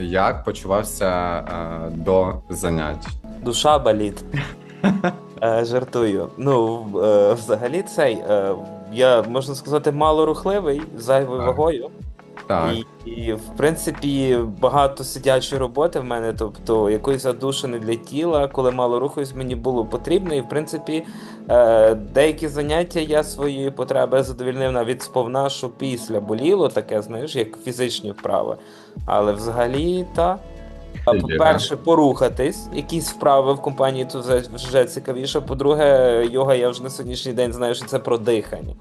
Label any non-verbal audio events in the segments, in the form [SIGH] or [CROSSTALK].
Як почувався е, до занять? Душа болить. Е, Жартую. Ну, е, взагалі, цей. е, Я можна сказати, малорухливий, рухливий зайвою вагою. Так, І, і, в принципі, багато сидячої роботи в мене, тобто якоїсь задушини для тіла, коли мало рухаюсь, мені було потрібно. І в принципі, е, деякі заняття я свої потреби задовільнив навіть сповна, що після боліло, таке, знаєш, як фізичні вправи. Але взагалі, та. По-перше, порухатись, якісь вправи в компанії тут вже- вже цікавіше. По-друге, йога я вже на сьогоднішній день знаю, що це про дихання.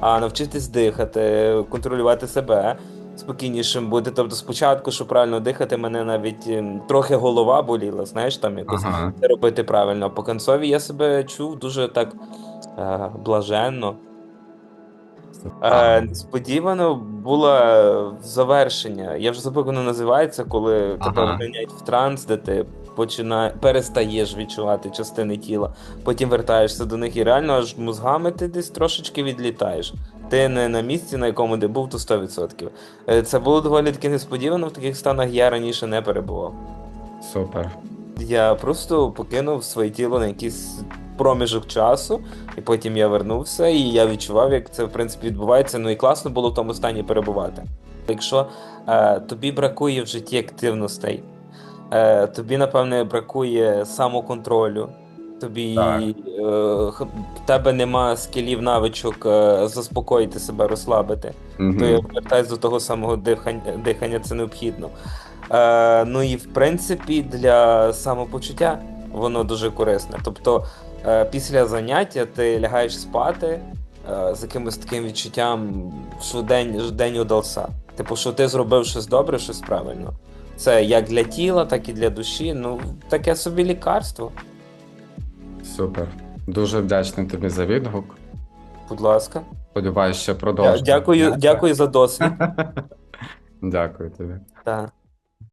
А навчитись дихати, контролювати себе, спокійнішим бути. Тобто, спочатку, щоб правильно дихати, мене навіть ем, трохи голова боліла, знаєш, там якось ага. це робити правильно. По концові я себе чув дуже так е, блаженно. Е, несподівано було завершення. Я вже забув, воно називається, коли тебе Ага. вганяють в транс, де ти починає, перестаєш відчувати частини тіла, потім вертаєшся до них і реально аж мозгами ти десь трошечки відлітаєш. Ти не на місці, на якому ти був, то 100%. Е, Це було доволі таки несподівано. В таких станах я раніше не перебував. Супер. Я просто покинув своє тіло на якийсь проміжок часу, і потім я вернувся, і я відчував, як це в принципі відбувається. Ну і класно було в тому стані перебувати. Якщо е, тобі бракує в житті активностей, е, тобі, напевне, бракує самоконтролю. Тобі Так. е, в тебе нема скілів навичок е, заспокоїти себе, розслабити Мгм. то я повертаюсь до того самого дихання, дихання це необхідно. Е, ну і в принципі для самопочуття воно дуже корисне. Тобто е, після заняття ти лягаєш спати е, з якимось таким відчуттям, що день, день удався. Типу, що ти зробив щось добре, щось правильно. Це як для тіла, так і для душі. Ну, таке собі лікарство. Супер. Дуже вдячний тобі за відгук. Будь ласка. Сподіваюся, що продовжимо. Дякую, дякую за досвід. [LAUGHS] Дякую тобі. Так.